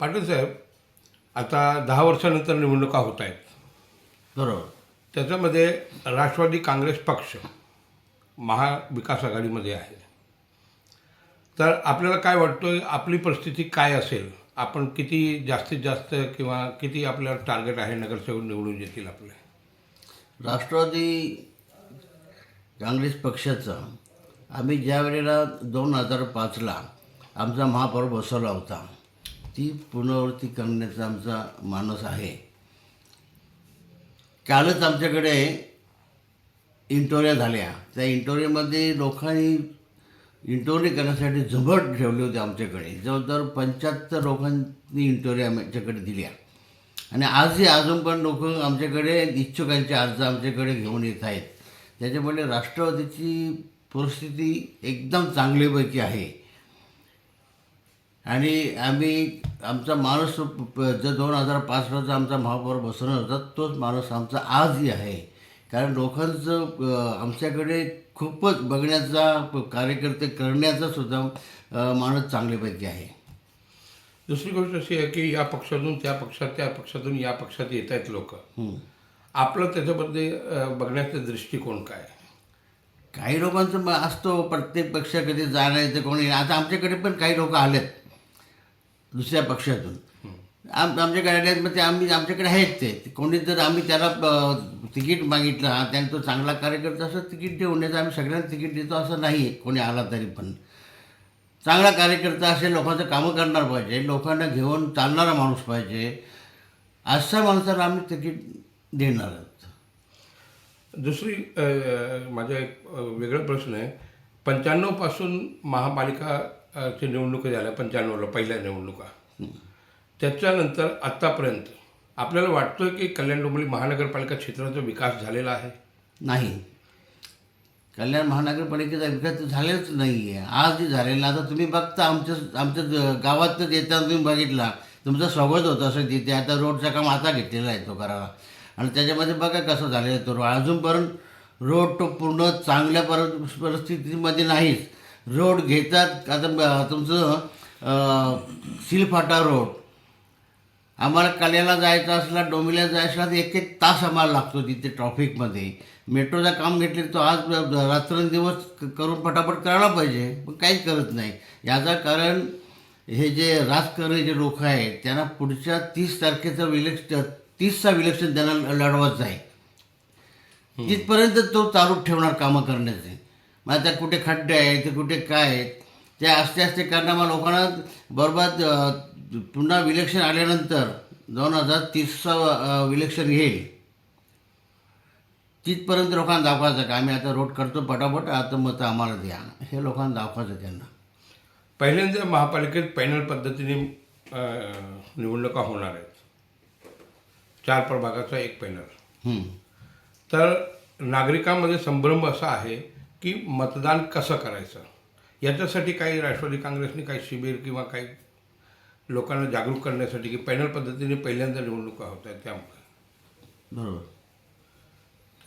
पाटील साहेब आता दहा वर्षानंतर निवडणुका होत आहेत. बरोबर. त्याच्यामध्ये राष्ट्रवादी काँग्रेस पक्ष महाविकास आघाडीमध्ये आहे. तर आपल्याला काय वाटतं आपली परिस्थिती काय असेल? आपण किती जास्तीत जास्त किंवा किती आपल्याला टार्गेट आहे नगरसेवक निवडून येतील आपले? राष्ट्रवादी काँग्रेस पक्षाचा आम्ही ज्या वेळेला दोन हजार पाचला आमचा महापौर बसवला होता ती पुनरावृत्ती करण्याचा आमचा मानस आहे. कालच आमच्याकडे इंटोऱ्या झाल्या. त्या इंटोऱ्यामध्ये लोकांनी इंटोरी करण्यासाठी झुंबट ठेवली होती आमच्याकडे. जवळजवळ पंच्याहत्तर लोकांनी इंटोरी आमच्याकडे दिल्या. आणि आजही अजून पण लोक आमच्याकडे इच्छुकांचे अर्ज आमच्याकडे घेऊन येत आहेत. त्याच्यामुळे राष्ट्रवादीची परिस्थिती एकदम चांगलीपैकी आहे. आणि आम्ही आमचा माणूस जो दोन हजार पाचला जो आमचा महापौर बसवणार होता तोच माणूस आमचा आजही आहे. कारण लोकांचं आमच्याकडे खूपच बघण्याचा कार्यकर्ते करण्याचा सुद्धा माणूस चांगल्यापैकी आहे. दुसरी गोष्ट अशी आहे की या पक्षातून त्या पक्षात त्या पक्षातून या पक्षात येत आहेत लोक. आपलं त्याच्यामध्ये बघण्याचा दृष्टिकोन काय? काही लोकांचं असतो प्रत्येक पक्ष कधी जाणं येतं कोणी आता आमच्याकडे पण काही लोक आलेत. दुसऱ्या पक्षातून. आम आमच्या आले मग ते आम्ही आमच्याकडे आहेत ते. कोणी जर आम्ही त्याला तिकीट मागितलं हा त्याने तो चांगला कार्यकर्ता असं तिकीट देऊन देतो आम्ही सगळ्यांना तिकीट देतो असं नाही आहे कोणी आला तरी पण. चांगला कार्यकर्ता असे लोकांचं कामं करणार पाहिजे लोकांना घेऊन चालणारा माणूस पाहिजे अशा माणसाला आम्ही तिकीट देणार आहोत. दुसरी माझा एक वेगळा प्रश्न आहे. पंच्याण्णवपासून महापालिका ची निवडणुका झाल्या पंच्याण्णवला पहिल्या निवडणुका. त्याच्यानंतर आत्तापर्यंत आपल्याला वाटतोय की कल्याण डोंबिवली महानगरपालिका क्षेत्राचा विकास झालेला आहे? नाही. कल्याण महानगरपालिकेचा विकास झालेच नाही आहे आजही झालेला आता तुम्ही बघता आमच्या आमच्या ज- गावात तर येताना तुम्ही बघितला. तुमचं स्वागत होतं असं तिथे. आता रोडचं काम आता घेतलेला आहे तो करायला आणि त्याच्यामध्ये बघा कसं झालेलं आहे तो रोड. अजूनपर्यंत रोड तो पूर्ण चांगल्या पर परिस्थितीमध्ये नाहीच. रोड घेतात आता तुमचं सिलफाटा रोड. आम्हाला कल्याणला जायचं असला डोंबिवलीला जायचं असला तर एक एक तास आम्हाला लागतो तिथे ट्रॉफिकमध्ये. मेट्रोचं काम घेतले तो आज रात्रंदिवस करून पटापट करायला पाहिजे पण काहीच करत नाही. याचं कारण हे जे राजकारणी जे लोक आहेत त्यांना पुढच्या तीस तारखेचं विलेक्शन तीसचा विलेक्शन त्यांना लढवायचं आहे. तिथपर्यंत तो चालू ठेवणार कामं करण्याचे. मग आता कुठे खड्डे आहेत ते कुठे काय आहेत? ते असते असते कारणामुळे लोकांना बरोबर पुन्हा विलेक्शन आल्यानंतर दोन हजार तीसचं विलेक्शन येईल. तिथपर्यंत लोकांना दाखवायचं का? आम्ही आता रोड करतो पटापट आता मतं आम्हाला द्या. हे लोकांना दाखवायचं त्यांना. पहिल्यांदा महापालिकेत पॅनल पद्धतीने निवडणुका होणार आहेत. चार प्रभागाचा एक पॅनल. तर नागरिकांमध्ये संभ्रम असा आहे की मतदान कसं करायचं? याच्यासाठी काही राष्ट्रवादी काँग्रेसने काही शिबिर किंवा काही लोकांना जागरूक करण्यासाठी की पॅनल पद्धतीने पहिल्यांदा निवडणुका होत आहेत त्यामुळे. बरोबर.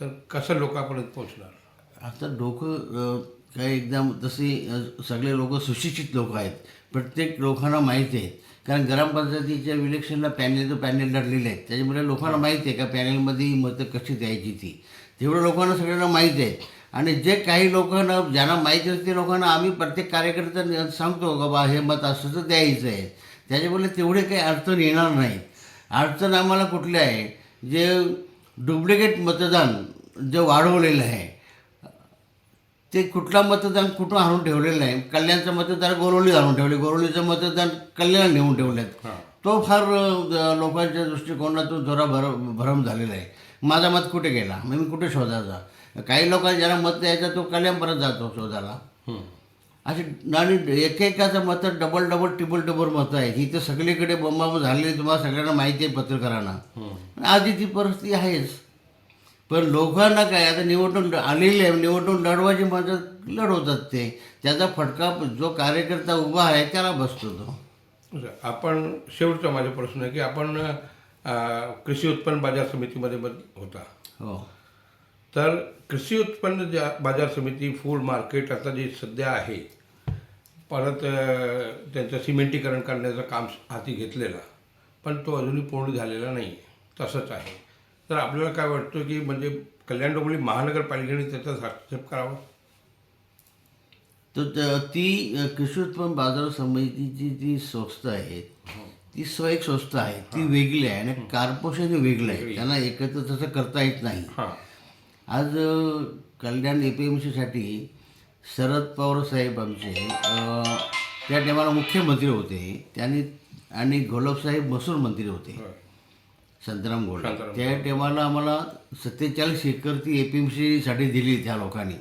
तर कसं लोकांपर्यंत पोहोचणार? आता डोकं काय एकदम तसे सगळे लोक सुशिक्षित लोक आहेत. प्रत्येक लोकांना माहिती आहे. कारण ग्रामपंचायतीच्या इलेक्शनला पॅनेल तो पॅनेल लढलेले आहेत. त्याच्यामुळे लोकांना माहिती आहे का पॅनेलमध्ये मतं कशी द्यायची ती. तेवढं लोकांना सगळ्यांना माहिती आहे. आणि जे काही लोकांना ज्यांना माहिती असते ते लोकांना आम्ही प्रत्येक कार्यकर्त्यांना सांगतो का बा हे मत असं तर द्यायचं आहे. त्याच्यामुळे तेवढे काही अडचण येणार नाही. अडचण आम्हाला कुठली आहे? जे डुप्लिकेट मतदान जे वाढवलेलं आहे ते कुठला मतदान कुठं आणून ठेवलेलं आहे कल्याणचं मतदान गोरवलीत आणून ठेवले. गोरवलीचं मतदान कल्याण नेऊन ठेवलेत. तो फार लोकांच्या दृष्टिकोनातून जरा भर भरम झालेला आहे. माझा मत कुठे गेला? मग मी कुठे शोधायचा? काही लोकांना ज्याला मत द्यायचा तो कल्याणपर्यंत जातो हं. असे आणि एकेकाचं मतं डबल डबल टिबल डबल मतं आहेत ही तर सगळीकडे बोंबाबोंब झालेली तुम्हाला सगळ्यांना माहिती आहे पत्रकारांना. आधी ती परिस्थिती आहेच. पण लोकांना काय आता निवडणूक आलेली आहे निवडणूक लढवायची मतं लढवतात ते. त्याचा फटका जो कार्यकर्ता उभा आहे त्याला बसतो तो. आपण शेवटचा माझा प्रश्न आहे की आपण कृषी उत्पन्न बाजार समितीमध्ये होता. हो. तर कृषी उत्पन्न ज्या बाजार समिती फूड मार्केट आता जी सध्या आहे परत त्यांचं सिमेंटीकरण करण्याचं काम हाती घेतलेलं पण तो अजूनही पूर्ण झालेला नाही आहे तसंच आहे. तर आपल्याला काय वाटतं की म्हणजे कल्याण डोंबिवली महानगरपालिकेने त्याचा हस्तक्षेप करावा? तर त- कृषी उत्पन्न बाजार समितीची जी संस्था आहे ती स्वयं संस्था आहे. ती वेगळी आहे आणि कॉर्पोरेशन वेगळं आहे. त्यांना एकत्र तसं करता येत नाही. हां. आज कल्याण ए पी एम सीसाठी शरद पवार साहेब आमचे त्या टायमाला मुख्यमंत्री होते. त्यांनी आणि घोलपसाहेब महसूल मंत्री होते. संतराम शांताराम त्या टायमाला आम्हाला सत्तेचाळीस एकर ती ए पी एम सीसाठी दिली त्या लोकांनी.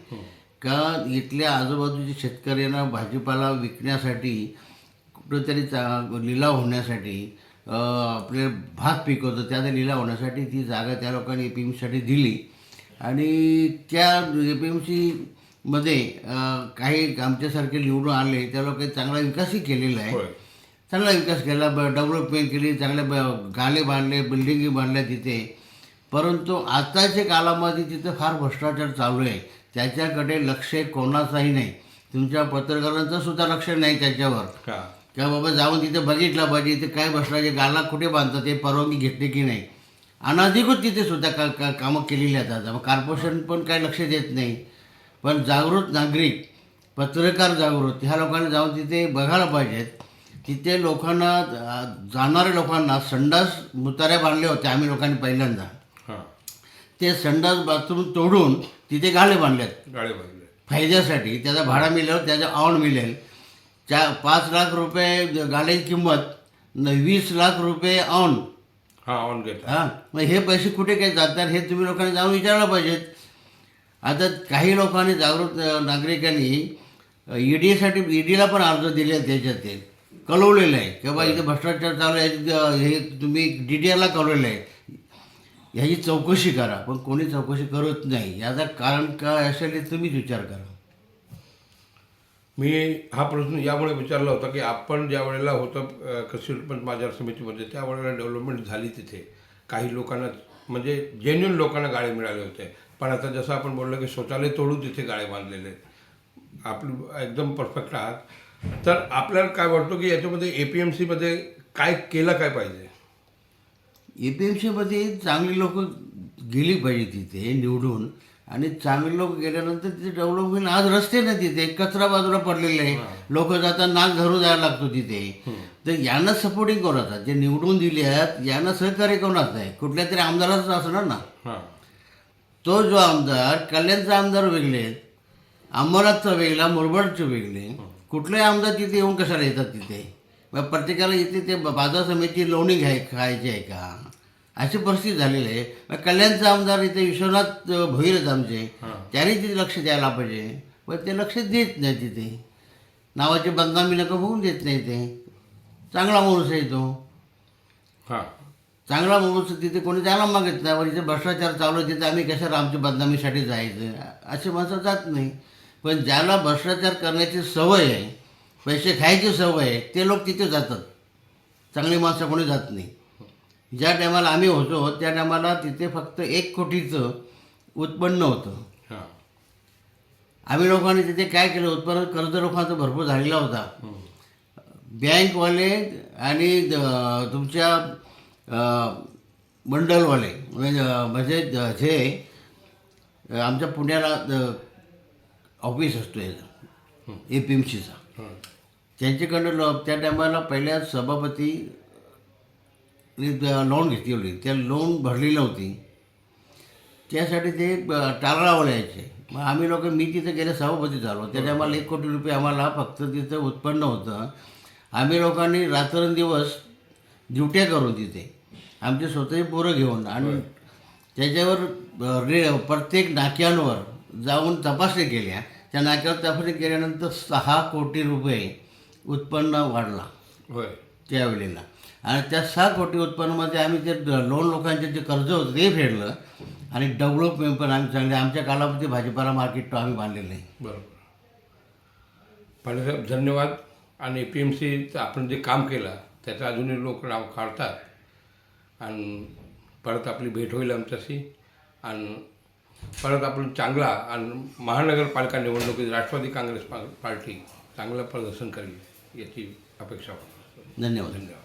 का इथल्या आजूबाजूच्या शेतकऱ्यांना भाजीपाला विकण्यासाठी कुठंतरी चा लिलाव होण्यासाठी आपले भात पिकवतं त्याचा लिलाव होण्यासाठी ती जागा त्या लोकांनी ए पी एम सीसाठी दिली. आणि त्या ए पी एम सीमध्ये काही आमच्यासारखे निवडून आले त्या लोकांनी चांगला विकासही केलेला आहे. चांगला विकास केला ब डेव्हलपमेंट केली चांगले ब गाले बांधले बिल्डिंगी बांधल्या तिथे. परंतु आताच्या काळामध्ये तिथं फार भ्रष्टाचार चालू आहे. त्याच्याकडे लक्ष कोणाचाही नाही. तुमच्या पत्रकारांचं सुद्धा लक्ष नाही त्याच्यावर. का? बाबा जाऊन तिथे बघितलं पाहिजे इथे काय भ्रष्टाचार गाला कुठे बांधतात ते परवानगी घेतली की नाही? अनाधिकृत तिथे सुद्धा का का कामं केलेली आता. मग कॉर्पोरेशन पण काय लक्ष देत नाही. पण जागृत नागरिक पत्रकार जागृत ह्या लोकांनी जाऊन तिथे बघायला पाहिजेत. तिथे लोकांना जाणाऱ्या लोकांना संडास मुताऱ्या बांधल्या होत्या आम्ही लोकांनी पहिल्यांदा. हां. ते संडास बाथरूम तोडून तिथे गाळे बांधल्यात गाडी बांधले फायद्यासाठी त्याचा भाडा मिळेल त्याचा आवड मिळेल. चा पाच लाख रुपये गाड्याची किंमत वीस लाख रुपये ऑन. हां हां मग हे पैसे कुठे काय जातात हे तुम्ही लोकांनी जाऊन विचारलं पाहिजेत. आता काही लोकांनी जागृत नागरिकांनी ई डीसाठी ई डीला पण अर्ज दिले त्याच्यात ते. कळवलेलं आहे. की बाबा इथे भ्रष्टाचार चालू आहे हे तुम्ही डी डी आरला कळवलेलं आहे. ह्याची चौकशी करा पण कोणी चौकशी करत नाही. याचं कारण काय असेल तुम्हीच विचार करा. मी हा प्रश्न यामुळे विचारला होता की आपण ज्या वेळेला होतं अ, कृषी उत्पन्न बाजार समितीमध्ये त्यावेळेला डेव्हलपमेंट झाली तिथे. काही लोकांना म्हणजे जेन्युन लोकांना गाळे मिळाले होते. पण आता जसं आपण बोललो की शौचालय तोडून तिथे गाळे बांधलेले आहेत. आपलं एकदम परफेक्ट आहात. तर आपल्याला काय वाटतो की याच्यामध्ये ए पी एम सीमध्ये काय केलं काय पाहिजे? ए पी एम सीमध्ये चांगली लोक गेली पाहिजे तिथे निवडून. आणि चांगले लोक गेल्यानंतर तिथे डेव्हलप होईल. आज रस्ते नाही तिथे कचरा बाजूला पडलेले आहे. लोक जातात नाक धरून जायला लागतो तिथे. तर यांना सपोर्टिंग कोणाचं जे निवडून दिले आहेत यांना सहकार्य कोणाचं आहे कुठल्या तरी आमदाराचं असणार ना? हां. तो जो आमदार कल्याणचा आमदार वेगळे अंबरनाथचा वेगळा मुरबाडचे वेगळे कुठलाही आमदार तिथे येऊन कशाला येतात तिथे? मग प्रत्येकाला इथे ते बाजार समिती लोणी घ्याय खायची आहे का? अशी परिस्थिती झालेली आहे. मग कल्याणचा आमदार इथे विश्वनाथ अ, भोईर आहेत आमचे त्यांनी तिथे लक्ष द्यायला पाहिजे. पण ते लक्ष देत नाही तिथे. नावाची बदनामी नका होऊन देत नाही ते. चांगला माणूस आहे तो. हां. चांगला माणूस तिथे कोणी जायला मागत नाही पण इथे भ्रष्टाचार चालू आहे तिथे आम्ही कशाला आमच्या बदनामीसाठी जायचं? असे माणसं जात नाही. पण ज्याला भ्रष्टाचार करण्याची सवय आहे पैसे खायची सवय आहे ते लोक तिथे जातात. चांगली माणसं कोणी जात नाही. ज्या टायमाला आम्ही होतो त्या टायमाला तिथे फक्त एक कोटीचं उत्पन्न होतं. हां. आम्ही लोकांनी तिथे काय केलं उत्पन्न कर्ज लोकांचा भरपूर झालेला होता. बँकवाले आणि तुमच्या मंडलवाले म्हणजे म्हणजे जे अ, आमच्या पुण्याला ऑफिस असतो याचा ए पी एम सीचा त्यांच्याकडनं त्या टायमाला पहिल्या सभापती लोन घेतली होती. त्या लोन भरली नव्हती. त्यासाठी ते टाळावं यायचे. मग आम्ही लोक मी तिथे गेले सभापती झालो. त्या टायमाला एक कोटी रुपये आम्हाला फक्त तिथं उत्पन्न होतं. आम्ही लोकांनी रात्रंदिवस ड्युट्या करून तिथे. आमचे स्वतःची पोरं घेऊन आणि त्याच्यावर रे प्रत्येक नाक्यांवर जाऊन तपासणी केल्या. त्या नाक्यावर तपासणी केल्यानंतर सहा कोटी रुपये उत्पन्न वाढला. होय. त्यावेळेला. आणि त्या सहा कोटी उत्पन्नामध्ये आम्ही ते लोन लोकांचे जे कर्ज होतं ते फेडलं. आणि डेव्हलपमेंट पण आम्ही चांगले आमच्या कालावधी भाजीपाला मार्केट तो आम्ही बांधलेलं आहे. बरोबर. पांडेसाहेब धन्यवाद. आणि पी एम सीचं आपण जे काम केलं त्याचं अजूनही लोक नाव काढतात. आणि परत आपली भेट होईल आमच्याशी. आणि परत आपण चांगला आणि महानगरपालिका निवडणुकीत राष्ट्रवादी काँग्रेस पा- पार्टी चांगलं प्रदर्शन करेल याची अपेक्षा धन्यवाद. धन्यवाद.